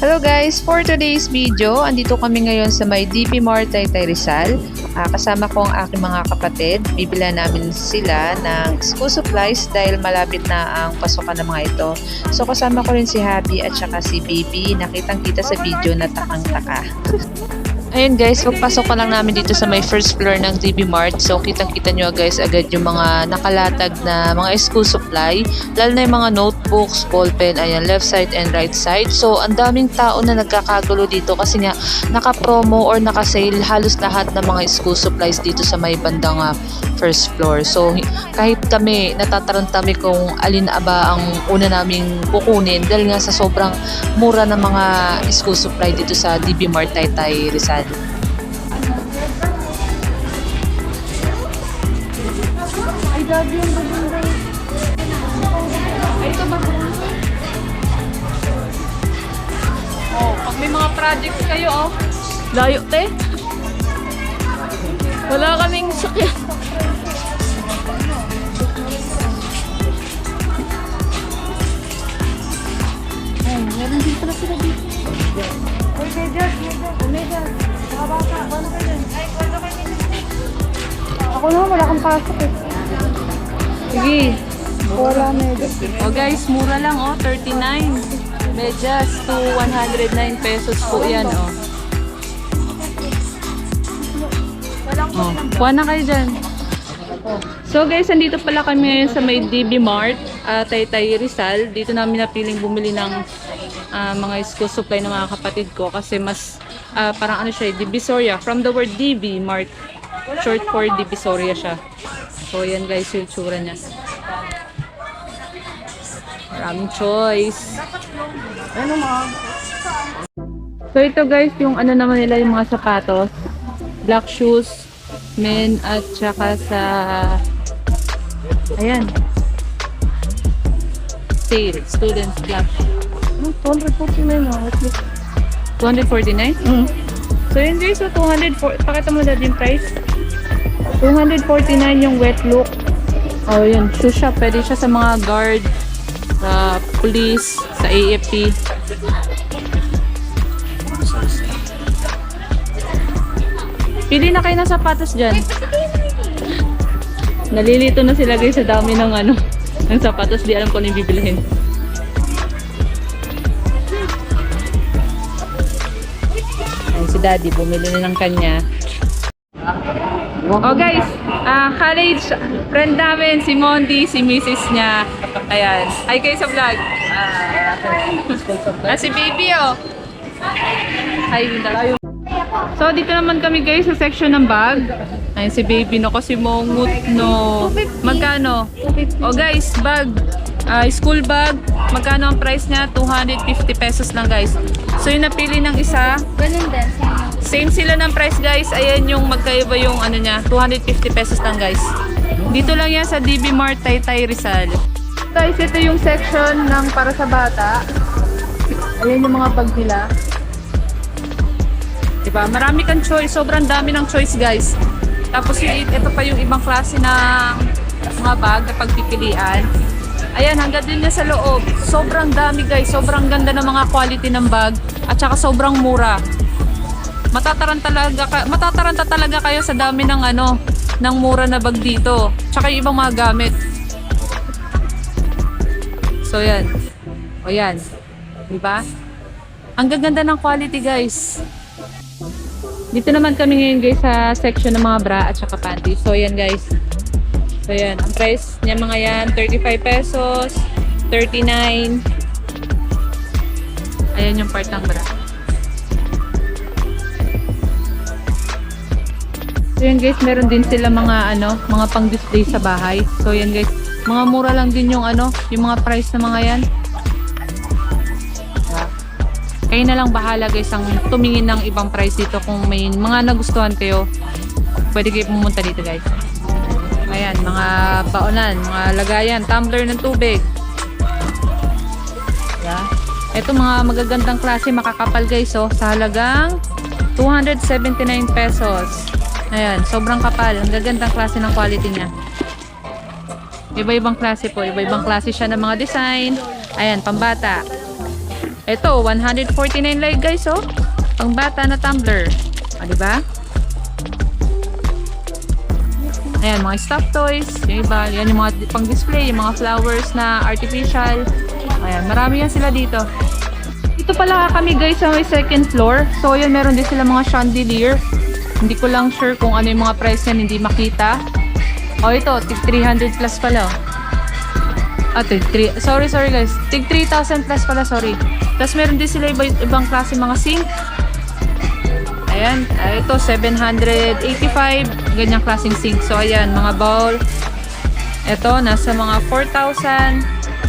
Hello guys! For today's video, andito kami ngayon sa may DP Mart Taytay Rizal. Ah, kasama ko ang aking mga kapatid. Bibila namin sila ng school supplies dahil malapit na ang pasukan ng mga ito. So kasama ko rin si Happy at saka si Bibi. Nakitang kita sa video na takang-taka. Ayun guys, pagpasok pa lang namin dito sa may first floor ng DB Mart. So kitang-kita nyo guys agad yung mga nakalatag na mga school supply. Lalo na yung mga notebooks, ballpen, ayan, left side and right side. So ang daming tao na nagkakagulo dito kasi nga naka-promo or naka-sale halos lahat ng mga school supplies dito sa may bandang ah, first floor. So kahit kami natatarantami kung alin aba ang una naming kukunin dahil nga sa sobrang mura ng mga school supply dito sa DB Mart Taytay Rizal. Ay, dami yung bagong Ay, ito bagong Oh, pag may mga projects kayo, oh. Layo, te. Wala kaming sakyan. Ay, meron din pala sila dito. Uy, Medyas, Medyas, Medyas. Ako naman, wala kang pasok eh. Sige. Wala, Medyas. Oh guys, mura lang oh, 39. Medyas to 109 pesos po yan oh. Oh, kuha na kayo dyan. So guys, andito pala kami ngayon sa may DB Mart, uh, Taytay Rizal. Dito namin napiling bumili ng ah, mga school supply ng mga kapatid ko kasi mas ah, parang ano siya, Divisoria. From the word DB Mart, short for Divisoria siya. So yan guys, yung tsura niya. Maraming choice. Ano, ma? So ito guys, yung ano naman nila yung mga sapatos. Black shoes, men at saka sa ayan. Sale, students black. Hmm, 249 na. At least. 249? Mm. So yun guys, so 200, pakita mo na din price. 249 yung wet look. Oh yun, shoe shop. Pwede siya sa mga guard, sa police, sa AFP. Pili na kayo ng sapatos dyan. Nalilito na sila guys sa dami ng ano, ng sapatos. Di alam ko ano yung bibilihin. Ay, si daddy, bumili na ng kanya. Oh guys, ah college friend namin, si Mondi, si Mrs. niya. Ayan. Hi kayo sa vlog. Ah, si baby oh. Linda. So, dito naman kami guys sa section ng bag. Ayun si baby no, kasi mongut no. Magkano? Oh guys, bag. Ah, school bag. Magkano ang price niya? 250 pesos lang guys. So, yung napili ng isa, Ganun din. Same sila ng price guys. Ayan yung magkaiba yung ano niya. 250 pesos lang guys. Dito lang yan sa DB Mart Taytay Rizal. Guys, ito yung section ng para sa bata. Ayan yung mga bag nila. Diba? Marami kang choice. Sobrang dami ng choice guys. Tapos yung, ito pa yung ibang klase ng mga bag na pagpipilian. Ayan, hanggang din niya sa loob. Sobrang dami guys. Sobrang ganda ng mga quality ng bag. At saka sobrang mura matataranta talaga matataranta talaga kayo sa dami ng ano ng mura na bag dito tsaka yung ibang mga gamit so yan o yan di ba ang gaganda ng quality guys dito naman kami ngayon guys sa section ng mga bra at saka panties. So yan guys. So yan ang price niya mga yan 35 pesos 39 ayan yung part ng bra. So yan guys, meron din sila mga ano, mga pang-display sa bahay. So yan guys, mga mura lang din yung ano, yung mga price na mga yan. Kayo na lang bahala guys ang tumingin ng ibang price dito kung may mga nagustuhan kayo. Pwede kayo pumunta dito guys. Ayan, mga baonan, mga lagayan, tumbler ng tubig. Yeah. Ito mga magagandang klase makakapal guys oh, sa halagang 279 pesos. Ayan, sobrang kapal. Ang gagandang klase ng quality niya. Iba-ibang klase po. Iba-ibang klase siya ng mga design. Ayan, pambata. Ito, 149 lang guys, oh. Pang bata na tumbler. O, diba? Ayan, mga stuffed toys. Yung iba, yan yung mga pang display, yung mga flowers na artificial. Ayan, marami yan sila dito. Dito pala kami guys sa may second floor. So, yun, meron din sila mga chandelier. Hindi ko lang sure kung ano yung mga price yan, hindi makita. O, ito, tig 300 plus pala. oh. Ah, tig 3. Sorry, sorry guys. Tig 3,000 plus pala, sorry. Tapos meron din sila iba, ibang klase mga sink. Ayan, ah, ito 785, ganyang klaseng sink. So ayan, mga bowl. Ito nasa mga 4,000.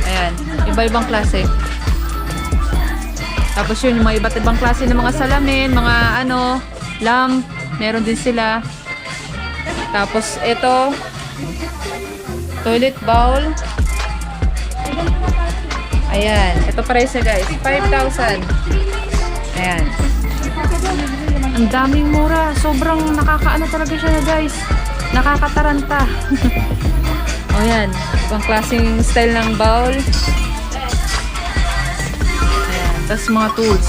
Ayan, iba-ibang klase. Tapos yun, yung mga iba't ibang klase ng mga salamin, mga ano, lamp, meron din sila. Tapos ito, toilet bowl. Ayan, ito price na guys, 5,000. Ayan. Ang daming mura. Sobrang nakakaano talaga siya guys. Nakakataranta. o yan. Ibang klaseng style ng bowl. Ayan. Tapos mga tools.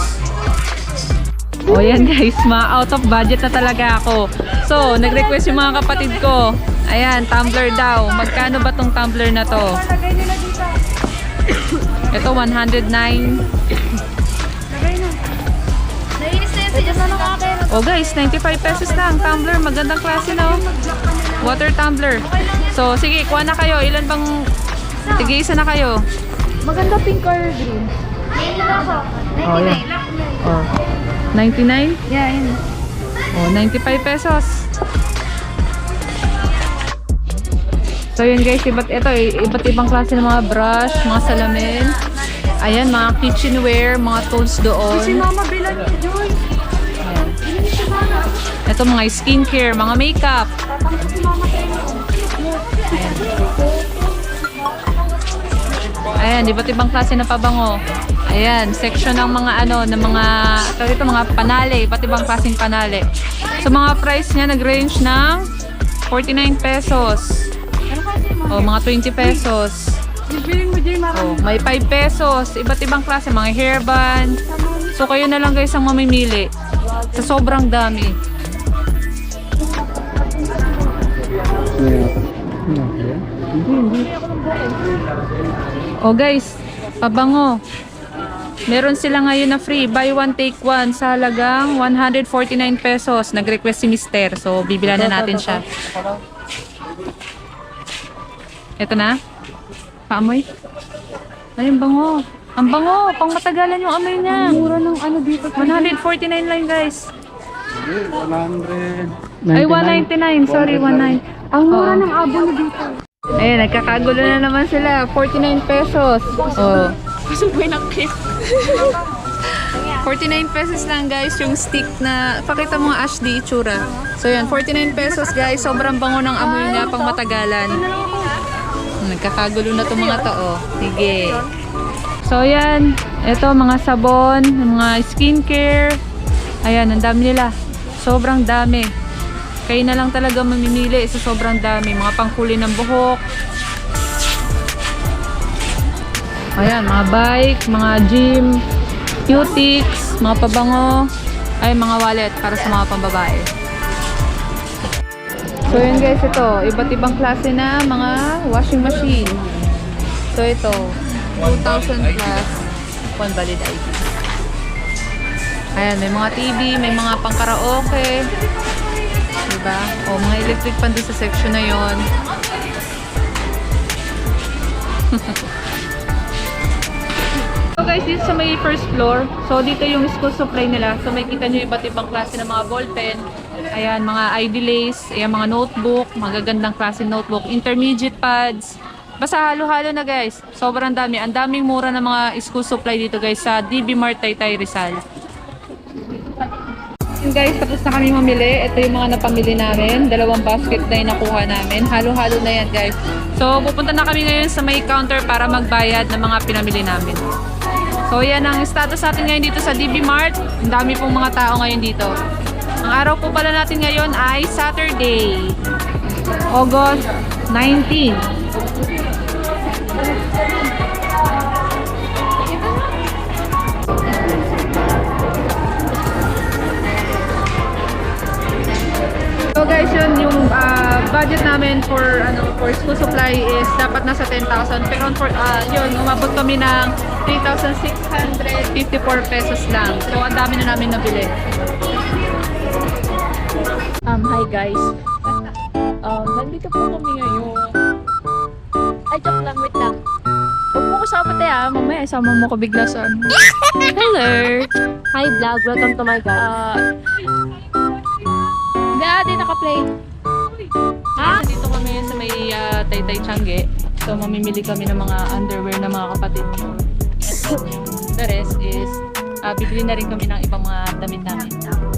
O yan guys. Ma out of budget na talaga ako. So, nag-request yung mga kapatid ko. Ayan, tumbler daw. Magkano ba tong tumbler na to? Lagay nila dito. Ito, 109. Lagay na. Nainis na yan sa na akin. Oh guys, 95 pesos lang. Tumbler, magandang klase no. Water tumbler. So, sige, kuha na kayo. Ilan bang... Sige, isa na kayo. Maganda pink or green. Na. Oh, yan. Oh. 99? Yeah, yun. Oh, 95 pesos. So yun guys, iba't ito, iba't ibang klase ng mga brush, mga salamin. Ayan, mga kitchenware, mga tools Si doon. Mama bilang ni Joy. Si. Ito mga skincare, mga makeup. Si. Ayan, iba't ibang klase ng pabango. Ayan, section ng mga ano, ng mga, tawag dito, mga panale, iba't ibang klaseng panale. So mga price niya nag-range ng 49 pesos. Ano kasi Mama? O mga 20 pesos. Bibiling mo Joy, Mama. O, may 5 pesos. Iba't ibang klase, mga hairband. So kayo na lang guys ang mamimili. Sa sobrang dami. O guys, pabango. Meron sila ngayon na free. Buy one, take one. Sa halagang 149 pesos. Nag-request si Mister. So, bibilan na natin siya. Ito na. Paamoy. Ay, ang bango. Ang bango. Pang matagalan yung amoy niya. Mura ng ano dito. 149 lang guys. 100. Ay, 199. Sorry, 19. Ang mura ng abo na dito. Eh, nagkakagulo na naman sila. 49 pesos. Oh. Kasubay ng cake. 49 pesos lang guys yung stick na pakita mo nga Ash di itsura. So yan, 49 pesos guys. Sobrang bango ng amoy niya pang matagalan. Nagkakagulo na to mga to oh. Sige. So yan, ito mga sabon, mga skincare. Ayan, ang dami nila. Sobrang dami. Kayo na lang talaga mamimili sa sobrang dami. Mga pangkuli ng buhok. Ayan, mga bike, mga gym, cutics, mga pabango, ay mga wallet para sa mga pambabae. So yun guys, ito, iba't ibang klase na mga washing machine. So ito, 2,000 plus phone valid ID. Ayan, may mga TV, may mga pang karaoke. Diba? O, mga electric pan sa section na yon. So guys, dito sa may first floor, so dito yung school supply nila. So may kita nyo iba't ibang klase ng mga ballpen. Ayan, mga ID lace, ayan, mga notebook, magagandang klase notebook, intermediate pads. Basta halo-halo na guys. Sobrang dami. Ang daming mura ng mga school supply dito guys sa DB Mart Taytay Rizal. Yun guys, tapos na kami mamili. Ito yung mga napamili namin. Dalawang basket na yung nakuha namin. Halo-halo na yan guys. So, pupunta na kami ngayon sa may counter para magbayad ng mga pinamili namin. So, yan ang status natin ngayon dito sa DB Mart. Ang dami pong mga tao ngayon dito. Ang araw po pala natin ngayon ay Saturday, August 19. So guys, yun yung uh, budget namin for ano for school supply is dapat nasa 10,000 pero for uh, yun umabot kami ng 3,654 pesos lang. So ang dami na namin nabili. Hi guys. Um, nandito po kami ngayon. Ay, joke lang, wait lang. Huwag mo kasama te ah, mamaya isama mo ko bigla sa ano. Hello! Hi vlog, welcome to my vlog. Ah, hindi ah, di naka-play. Ah, dito kami sa may ah, Taytay Changi. So mamimili kami ng mga underwear ng mga kapatid ko. And the rest is ah, bibili na rin kami ng ibang mga damit namin.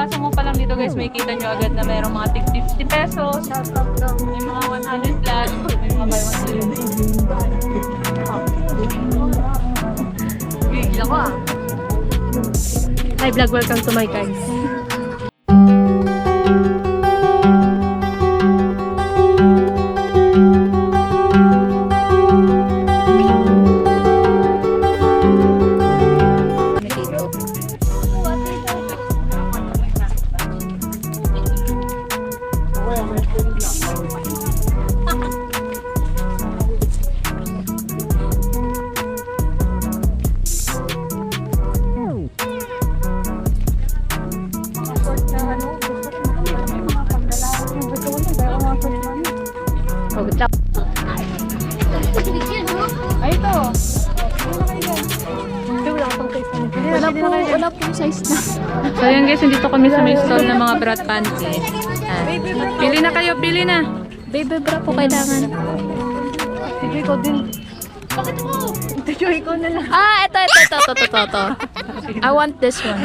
Kaso mo pa lang dito guys, may kita nyo agad na mayroong mga tig 50 pesos, may mga 100 plus, may mga buy one Gigil ako ah. Hi vlog, welcome to my guys. Oh, luck. Ay, ito. Hindi, wala akong size na. Wala po, wala pong size na. So yun guys, nandito kami sa may stall ng mga brat panty. Ah. Pili na kayo, pili na. Baby bra po kailangan. Sige, ikaw din. Bakit ako? Ito, ikaw na lang. Ah, ito, ito, ito, ito, ito, ito, ito. I want this one.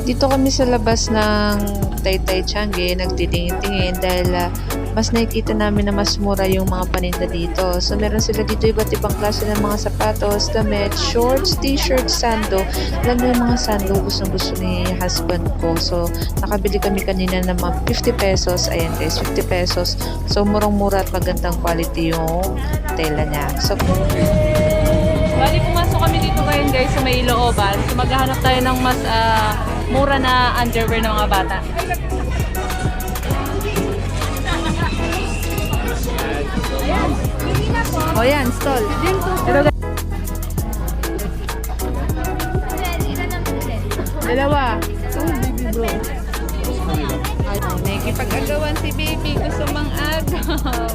Dito kami sa labas ng Taytay Changi, nagtitingin-tingin dahil ah, mas nakikita namin na mas mura yung mga paninda dito. So meron sila dito iba't ibang klase ng mga sapatos, damit, shorts, t-shirts, sando. Alam yung mga sando gustong gusto ni husband ko. So nakabili kami kanina ng mga 50 pesos. Ayan guys, 50 pesos. So murang-mura at magandang quality yung tela niya. So Bali, pumasok kami dito ngayon guys sa may looban. So maghahanap tayo ng mas ah, mura na underwear ng mga bata. O yan, stall. Pero guys. Dalawa. Oh, baby bro. Ay, nakikipag-agawan si baby. Gusto mang agaw.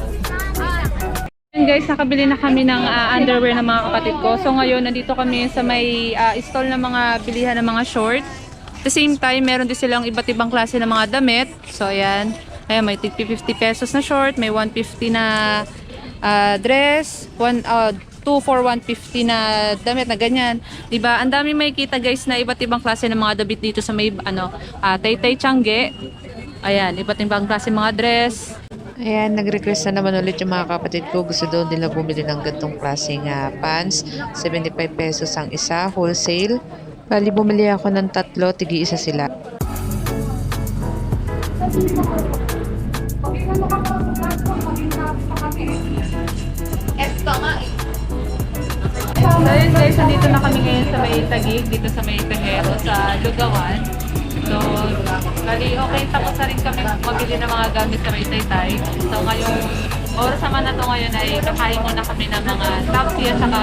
Guys, nakabili na kami ng ah, underwear ng mga kapatid ko. So ngayon, nandito kami sa may ah, stall ng mga bilihan ng mga shorts. The same time, meron din silang iba't ibang klase ng mga damit. So ayan, ayan may tig 50 pesos na short, may 150 na ah, dress, one, ah, 2 for 150 na damit na ganyan. 'Di ba? Ang dami makikita guys na iba't ibang klase ng mga damit dito sa may ano, ah, Taytay Changi. Ayan, iba't ibang klase mga dress, Ayan, nag-request na naman ulit yung mga kapatid ko. Gusto daw nila bumili ng gantong klaseng ah, pants. 75 pesos ang isa, wholesale. Bali, bumili ako ng tatlo, tigi isa sila. So yun guys, nandito na kami ngayon sa may Tagig, dito sa may Tagero, sa Lugawan. So, bali, okay, tapos na rin kami mabili ng mga gamit sa may Taytay. So ngayong oras naman na to ngayon ay kakain muna kami ng mga taxi at saka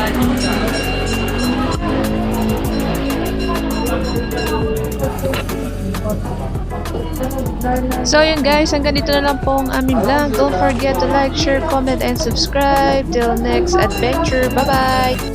So yun guys, hanggang dito na lang po ang aming vlog. Don't forget to like, share, comment, and subscribe. Till next adventure. Bye-bye!